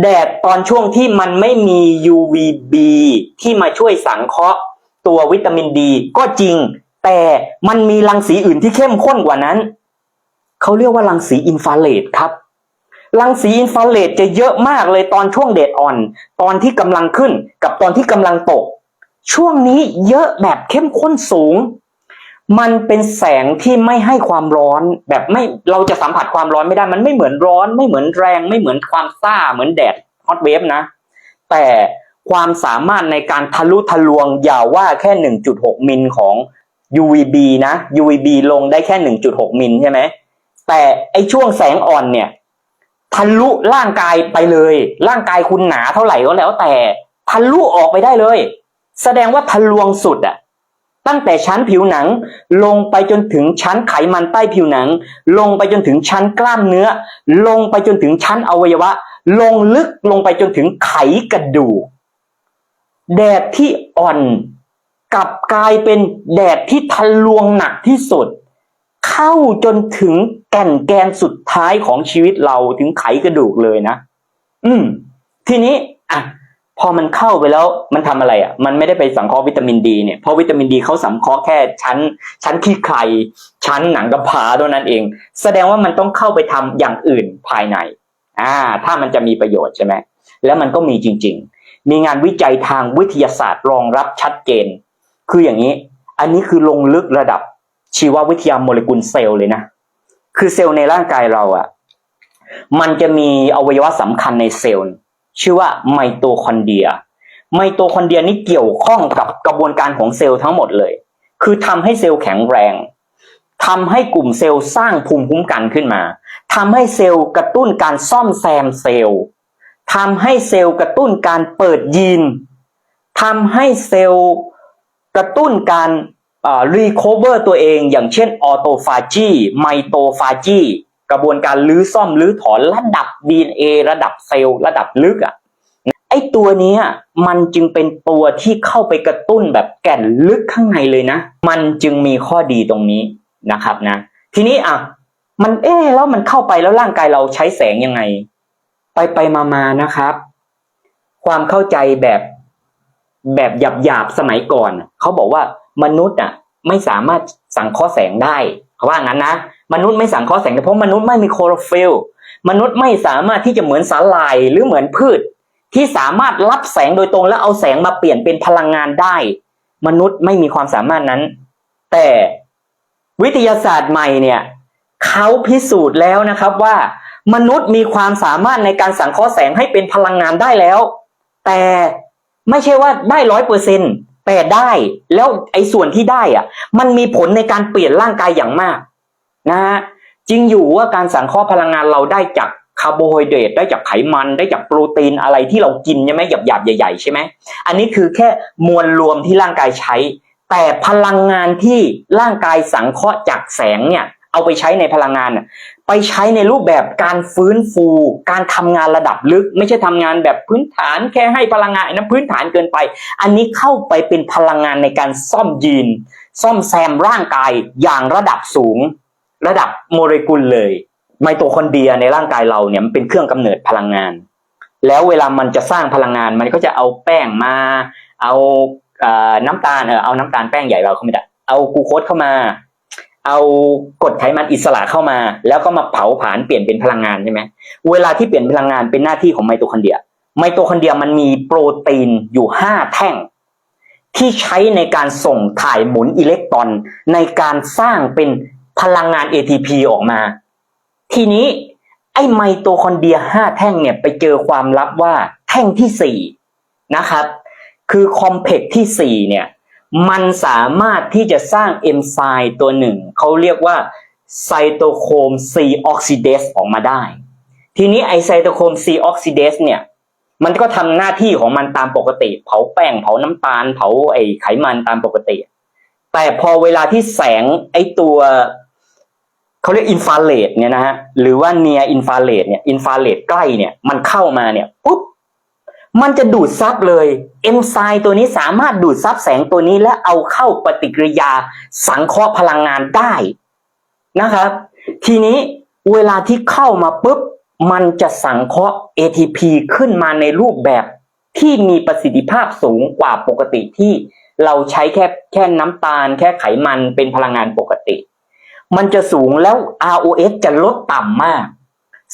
แดดตอนช่วงที่มันไม่มี UVB ที่มาช่วยสังเคราะห์ตัววิตามินดีก็จริง แต่มันมีรังสีอื่นที่เข้มข้นกว่านั้น เขาเรียกว่ารังสีอินฟราเรดครับ รังสีอินฟราเรดจะเยอะมากเลยตอนช่วงแดดอ่อน ตอนที่กำลังขึ้นกับตอนที่กำลังตก ช่วงนี้เยอะแบบเข้มข้นสูง มันเป็นแสงที่ไม่ให้ความร้อนแบบไม่เราจะสัมผัสความร้อนไม่ได้ มันไม่เหมือนร้อน ไม่เหมือนแรงไม่เหมือนความซ่าเหมือนแดดฮอตเวฟนะ แต่ความสามารถในการทะลุทะลวงอย่าว่าแค่ 1.6 มิลของ UVB นะ UVB ลงได้แค่ 1.6 มิลใช่ไหมแต่ไอช่วงแสงอ่อนเนี่ยทะลุร่างกายไปเลย ร่างกายคุณหนาเท่าไหร่ก็แล้วแต่ทะลุออกไปได้เลย แสดงว่าทะลวงสุดอะ ตั้งแต่ชั้นผิวหนัง ลงไปจนถึงชั้นไขมันใต้ผิวหนัง ลงไปจนถึงชั้นกล้ามเนื้อ ลงไปจนถึงชั้นอวัยวะ ลงลึกลงไปจนถึงไขกระดูกแดดที่อ่อนกลับกลายเป็นแดดที่ทะลวงหนักที่สุด เข้าจนถึงแก่นแกนสุดท้ายของชีวิตเราถึงไขกระดูกเลยนะ อืม ทีนี้อะ พอมันเข้าไปแล้วมันทำอะไรอะ มันไม่ได้ไปสังเคราะห์วิตามินดีเนี่ย เพราะวิตามินดีเขาสังเคราะห์แค่ชั้น ชั้นขี้ไข่ชั้นหนังกระพร้าเท่านั้นเอง แสดงว่ามันต้องเข้าไปทำอย่างอื่นภายใน อ่า ถ้ามันจะมีประโยชน์ใช่ไหม แล้วมันก็มีจริง ๆ มีงานวิจัยทางวิทยาศาสตร์รองรับชัดเจน คืออย่างนี้ อันนี้คือลงลึกระดับชีววิทยาโมเลกุลเซลล์เลยนะ คือเซลล์ในร่างกายเราอะมันจะมีอวัยวะสำคัญในเซลล์ ชื่อว่าไมโตคอนเดีย ไมโตคอนเดียนี่เกี่ยวข้องกับกระบวนการของเซลล์ทั้งหมดเลย คือทำให้เซลล์แข็งแรงทำให้กลุ่มเซลล์สร้างภูมิคุ้มกันขึ้นมาทำให้เซลล์กระตุ้นการซ่อมแซมเซลล์ทำให้เซลล์กระตุ้นการเปิดยีนทำให้เซลล์กระตุ้นการรีคอเวอร์ตัวเอง อย่างเช่นออโตฟาจีไมโตฟาจี กระบวนการลื้อซ่อมลื้อถอนระดับ DNA ระดับเซลล์ระดับลึกอะไอตัวนี้มันจึงเป็นตัวที่เข้าไปกระตุ้นแบบแก่นลึกข้างในเลยนะ มันจึงมีข้อดีตรงนี้นะครับนะ ทีนี้อะมันเอ๊แล้วมันเข้าไปแล้วร่างกายเราใช้แสงยังไง ไปไปมามานะครับ ความเข้าใจแบบแบบหยาบหยาบๆสมัยก่อนเขาบอกว่ามนุษย์อะ ไม่สามารถสังเคราะห์แสงได้เขาว่างั้นนะ มนุษย์ไม่สังเคราะห์แสงเพราะมนุษย์ไม่มีโคลอโรฟิล์มนุษย์ไม่สามารถที่จะเหมือนสาหร่ายหรือเหมือนพืช ที่สามารถรับแสงโดยตรงแล้วเอาแสงมาเปลี่ยนเป็นพลังงานได้ มนุษย์ไม่มีความสามารถนั้น แต่วิทยาศาสตร์ใหม่เนี่ยเขาพิสูจน์แล้วนะครับว่า มนุษย์มีความสามารถในการสังเคราะห์แสงให้เป็นพลังงานได้แล้ว แต่ไม่ใช่ว่าได้ร้อยเปอร์เซ็นแต่ได้แล้วไอ้ส่วนที่ได้อะมันมีผลในการเปลี่ยนร่างกายอย่างมาก นะฮะจริงอยู่ว่าการสังเคราะห์พลังงานเราได้จากคาร์โบไฮเดรตได้จากไขมันได้จากโปรตีนอะไรที่เรากินใช่ไหมหยาบๆใหญ่ๆใช่ไหมอันนี้คือแค่มวลรวมที่ร่างกายใช้ แต่พลังงานที่ร่างกายสังเคราะห์จากแสงเนี่ยเอาไปใช้ในพลังงานไปใช้ในรูปแบบการฟื้นฟู การทำงานระดับลึก ไม่ใช่ทำงานแบบพื้นฐานแค่ให้พลังงานนนั้นพื้นฐานเกินไป อันนี้เข้าไปเป็นพลังงานในการซ่อมยีน ซ่อมแซมร่างกายอย่างระดับสูง ระดับโมเลกุลเลย ไมโตคอนเดรียในร่างกายเราเนี่ยมันเป็นเครื่องกำเนิดพลังงาน แล้วเวลามันจะสร้างพลังงานมันก็จะเอาแป้งมา เอาน้ำตาลเออเอาน้ำตาลแป้งใหญ่เราเข้าไม่ได้เอากูโคสเข้ามา เอากรดไขมันอิสระเข้ามา แล้วก็มาเผาผลาญเปลี่ยนเป็นพลังงานใช่ไหมเวลาที่เปลี่ยนพลังงานเป็นหน้าที่ของไมโตคอนเดรีย ไมโตคอนเดรียมันมีโปรตีนอยู่ห้าแท่งที่ใช้ในการส่งถ่ายหมุนอิเล็กตรอนในการสร้างเป็น พลังงาน ATP ออกมา ทีนี้ไอ้ไมโตคอนเดรียห้าแท่งเนี่ยไปเจอความลับว่าแท่งที่สี่นะครับ คือคอมเพล็กซ์ที่สี่เนี่ยมันสามารถที่จะสร้างเอนไซม์ตัวหนึ่ง เขาเรียกว่าไซโตโครม C ออกซิเดสออกมาได้ ทีนี้ไอไซโตโครม C ออกซิเดสเนี่ยมันก็ทำหน้าที่ของมันตามปกติ เผาแป้งเผาน้ำตาล เผาไอไขมันตามปกติ แต่พอเวลาที่แสงไอตัว เขาเรียกอินฟราเรดเนี่ยนะฮะหรือว่าเนียอินฟราเรดเนี่ยอินฟราเรดใกล้เนี่ยมันเข้ามาเนี่ยปุ๊บมันจะดูดซับเลยเอนไซม์ตัวนี้สามารถดูดซับแสงตัวนี้และเอาเข้าปฏิกิริยาสังเคราะห์พลังงานได้นะครับ ทีนี้เวลาที่เข้ามาปุ๊บมันจะสังเคราะห์ ATP ขึ้นมาในรูปแบบที่มีประสิทธิภาพสูงกว่าปกติที่เราใช้แค่แค่น้ำตาล แค่ไขมันเป็นพลังงานปกติ มันจะสูงแล้ว ROS จะลดต่ำมาก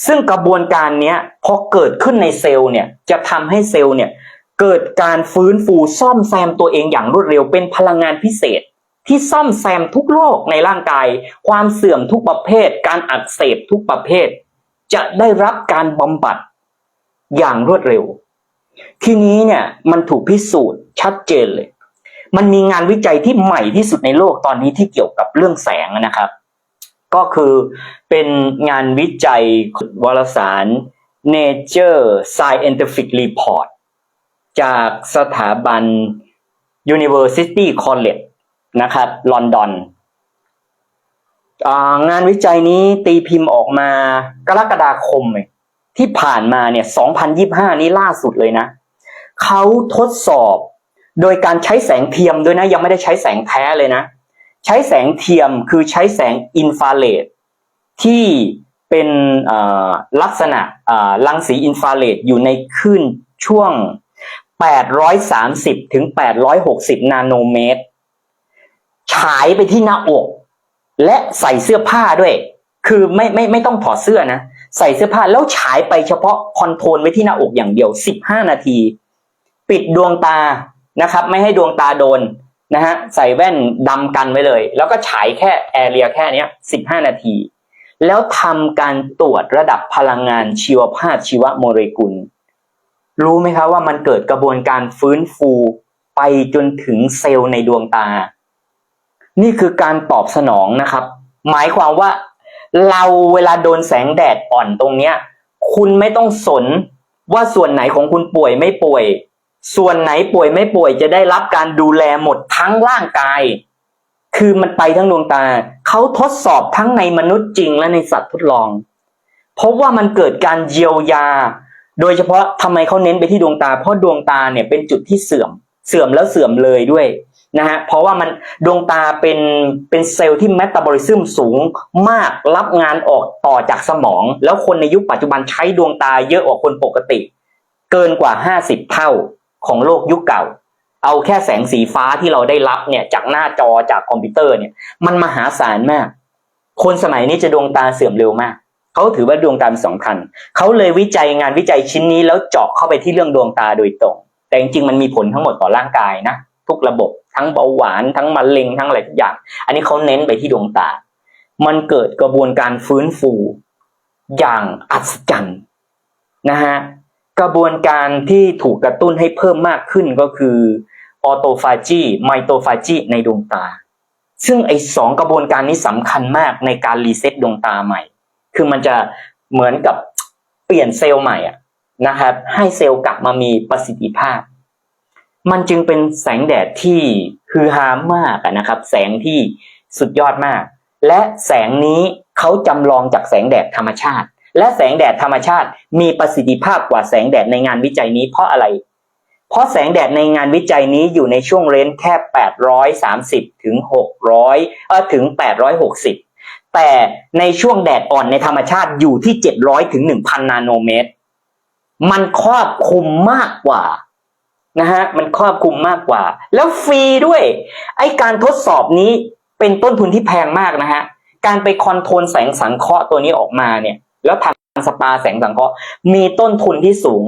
ซึ่งกระบวนการนี้พอเกิดขึ้นในเซลล์เนี่ยจะทำให้เซลล์เนี่ยเกิดการฟื้นฟูซ่อมแซมตัวเองอย่างรวดเร็วเป็นพลังงานพิเศษ ที่ซ่อมแซมทุกโรคในร่างกาย ความเสื่อมทุกประเภท การอักเสบทุกประเภท จะได้รับการบำบัดอย่างรวดเร็ว ทีนี้เนี่ยมันถูกพิสูจน์ชัดเจนเลย มันมีงานวิจัยที่ใหม่ที่สุดในโลกตอนนี้ที่เกี่ยวกับเรื่องแสงนะครับ ก็คือเป็นงานวิจัยวารสาร Nature Scientific Report จากสถาบัน University College นะครับลอนดอนงานวิจัยนี้ตีพิมพ์ออกมากรกฎาคมที่ผ่านมาเนี่ย 2025 นี้ล่าสุดเลยนะ เขาทดสอบโดยการใช้แสงเทียมด้วยนะ ยังไม่ได้ใช้แสงแท้เลยนะ ใช้แสงเทียมคือใช้แสงอินฟราเรดที่เป็นลักษณะรังสีอินฟราเรดอยู่ในคลื่นช่วง 830 ถึง 860 นาโนเมตร ฉายไปที่หน้าอก และใส่เสื้อผ้าด้วย คือไม่ไม่ไม่ต้องถอดเสื้อนะ ใส่เสื้อผ้าแล้วฉายไปเฉพาะคอนโทรลไว้ที่หน้าอกอย่างเดียว 15 นาที ปิดดวงตานะครับ ไม่ให้ดวงตาโดน นะฮะใส่แว่นดำกันไว้เลย แล้วก็ฉายแค่แอเรียแค่เนี้ย15นาที แล้วทำการตรวจระดับพลังงานชีวภาพชีวโมเลกุล รู้ไหมครับว่ามันเกิดกระบวนการฟื้นฟูไปจนถึงเซลล์ในดวงตา นี่คือการตอบสนองนะครับ หมายความว่าเราเวลาโดนแสงแดดอ่อนตรงเนี้ย คุณไม่ต้องสนว่าส่วนไหนของคุณป่วยไม่ป่วย ส่วนไหนป่วยไม่ป่วยจะได้รับการดูแลหมดทั้งร่างกาย คือมันไปทั้งดวงตา เขาทดสอบทั้งในมนุษย์จริงและในสัตว์ทดลอง พบว่ามันเกิดการเยียวยา โดยเฉพาะทำไมเขาเน้นไปที่ดวงตา เพราะดวงตาเนี่ยเป็นจุดที่เสื่อม เสื่อมแล้วเสื่อมเลยด้วยนะฮะ เพราะว่ามันดวงตาเป็นเป็นเซลล์ที่เมตาบอลิซึมสูงมากรับงานออกต่อจากสมอง แล้วคนในยุคปัจจุบันใช้ดวงตาเยอะกว่าคนปกติ เกินกว่า 50 เท่า ของโลกยุคเก่า เอาแค่แสงสีฟ้าที่เราได้รับเนี่ยจากหน้าจอจากคอมพิวเตอร์เนี่ย มันมหาศาลมาก คนสมัยนี้จะดวงตาเสื่อมเร็วมากเขาถือว่าดวงตาเป็นสำคัญเขาเลยวิจัยงานวิจัยชิ้นนี้แล้วเจาะเข้าไปที่เรื่องดวงตาโดยตรง แต่จริงๆมันมีผลทั้งหมดต่อร่างกายนะทุกระบบทั้งเบาหวานทั้งมะเร็งทั้งอะไรทุกอย่าง อันนี้เขาเน้นไปที่ดวงตา มันเกิดกระบวนการฟื้นฟูอย่างอัศจรรย์นะฮะ กระบวนการที่ถูกกระตุ้นให้เพิ่มมากขึ้นก็คือออโตฟาจีไมโตฟาจีในดวงตา ซึ่งไอ้สองกระบวนการนี้สำคัญมากในการรีเซ็ตดวงตาใหม่ คือมันจะเหมือนกับเปลี่ยนเซลล์ใหม่อะนะครับให้เซลล์กลับมามีประสิทธิภาพ มันจึงเป็นแสงแดดที่ฮือฮามากนะครับ แสงที่สุดยอดมาก และแสงนี้เขาจำลองจากแสงแดดธรรมชาติ และแสงแดดธรรมชาติมีประสิทธิภาพกว่าแสงแดดในงานวิจัยนี้เพราะอะไร เพราะแสงแดดในงานวิจัยนี้อยู่ในช่วงเรนจ์แค่ 830 ถึง 600 เออถึง 860 แต่ในช่วงแดดอ่อนในธรรมชาติอยู่ที่ 700 ถึง 1,000 นาโนเมตร มันครอบคลุมมากกว่านะฮะ มันครอบคลุมมากกว่า แล้วฟรีด้วย ไอการทดสอบนี้เป็นต้นทุนที่แพงมากนะฮะ การไปคอนโทรลแสงสังเคราะห์ตัวนี้ออกมาเนี่ย แล้วทางสปาแสงสังเคราะห์มีต้นทุนที่สูง